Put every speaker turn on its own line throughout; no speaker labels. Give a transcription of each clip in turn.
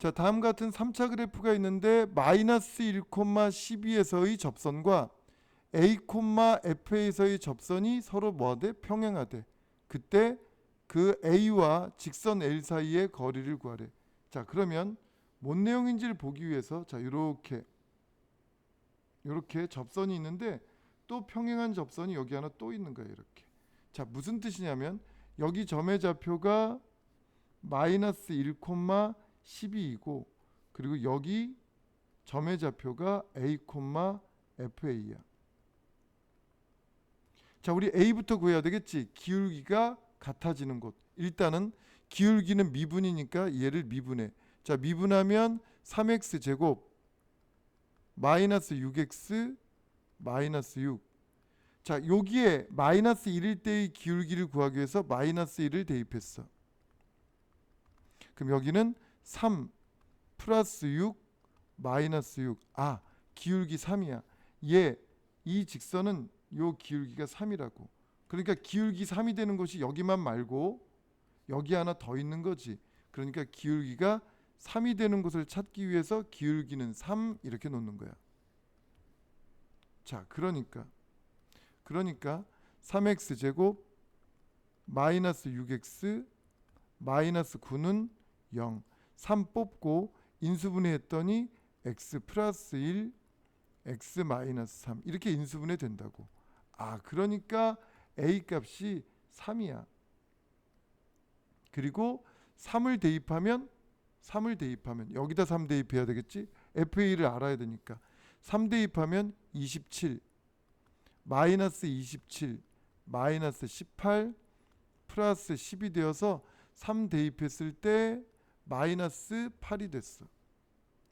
자 다음 같은 3차 그래프가 있는데 마이너스 1,12에서의 접선과 a, f에서의 접선이 서로 뭐하되 평행하되 그때 그 a와 직선 l 사이의 거리를 구하래. 자 그러면 뭔 내용인지를 보기 위해서 자 이렇게 이렇게 접선이 있는데 또 평행한 접선이 여기 하나 또 있는 거예요 이렇게. 자 무슨 뜻이냐면 여기 점의 좌표가 마이너스 1,12이고 그리고 여기 점의 좌표가 a, fa야. 자, 우리 a부터 구해야 되겠지. 기울기가 같아지는 곳. 일단은 기울기는 미분이니까 얘를 미분해. 자, 미분하면 3x 제곱 마이너스 6x 마이너스 6. 자, 여기에 마이너스 1일 때의 기울기를 구하기 위해서 마이너스 1을 대입했어. 그럼 여기는 3 플러스 6 마이너스 6. 아, 기울기 3이야. 얘 이 직선은 요 기울기가 3이라고. 그러니까 기울기 3이 되는 곳이 여기만 말고 여기 하나 더 있는 거지. 그러니까 기울기가 3이 되는 곳을 찾기 위해서 기울기는 3 이렇게 놓는 거야. 자, 그러니까 그러니까 3x 제곱 마이너스 6x 마이너스 9는 0. 3 뽑고 인수분해 했더니 x 플러스 1 x 마이너스 3 이렇게 인수분해 된다고. 아, 그러니까 a 값이 3이야. 그리고 3을 대입하면 3을 대입하면 여기다 3 대입해야 되겠지? FA를 알아야 되니까 3 대입하면 27 마이너스 27 마이너스 18 플러스 10이 되어서 3 대입했을 때 마이너스 8이 됐어.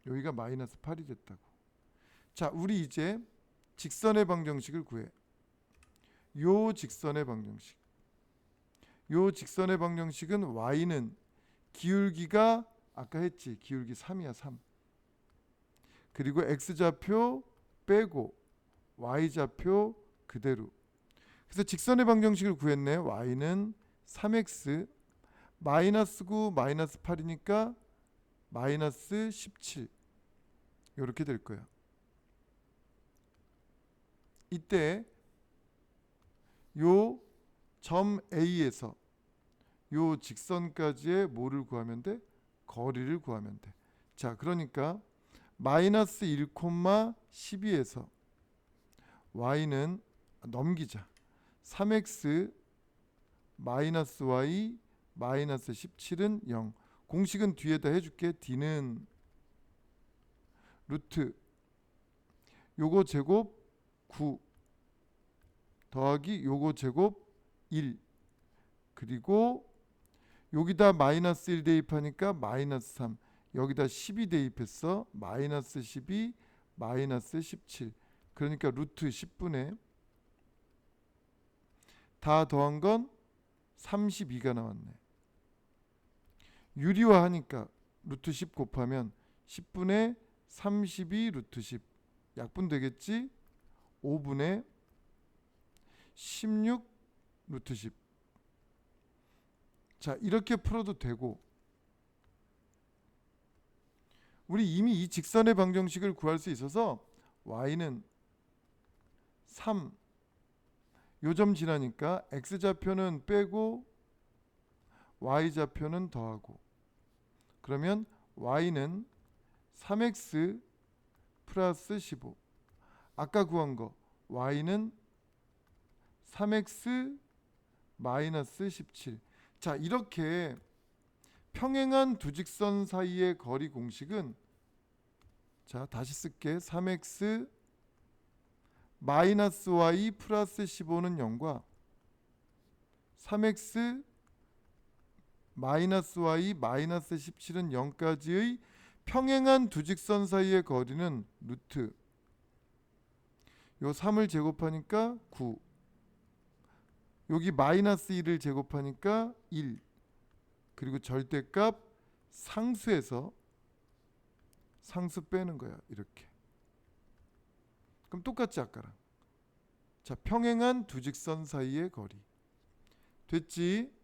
여기가 마이너스 8이 됐다고. 자, 우리 이제 직선의 방정식을 구해. 요 직선의 방정식. 요 직선의 방정식은 y는 기울기가 아까 했지. 기울기 3이야, 3. 그리고 x 좌표 빼고 y 좌표 그대로. 그래서 직선의 방정식을 구했네. y는 3x 마이너스 9 마이너스 8이니까 마이너스 17 이렇게 될 거야. 이때 요 점 A에서 요 직선까지의 뭐를 구하면 돼? 거리를 구하면 돼. 자, 그러니까 마이너스 1,12에서 y는 넘기자. 3x 마이너스 y 마이너스 17은 0. 공식은 뒤에다 해줄게. d는 루트. 요거 제곱 9 더하기 요거 제곱 1 그리고 여기다 마이너스 1 대입하니까 마이너스 3 여기다 12 대입했어. 마이너스 12 마이너스 17 그러니까 루트 10분의 다 더한 건 32가 나왔네 유리화하니까 루트 10 곱하면 10분의 32 루트 10 약분 되겠지? 5분의 16 루트 10. 자, 이렇게 풀어도 되고. 우리 이미 이 직선의 방정식을 구할 수 있어서 y는 3 요점 지나니까 x 좌표는 빼고 y 좌표는 더하고 그러면 y는 3x 플러스 15 아까 구한 거 y는 3x 마이너스 17. 자, 이렇게 평행한 두 직선 사이의 거리 공식은 자, 다시 쓸게. 3x 마이너스 y 플러스 15는 0과 3x 마이너스 y 마이너스 17은 0까지의 평행한 두 직선 사이의 거리는 루트. 요 3을 제곱하니까 9 여기 마이너스 1을 제곱하니까 1 그리고 절대값 상수에서 상수 빼는 거야 이렇게. 그럼 똑같지 아까랑. 자 평행한 두 직선 사이의 거리. 됐지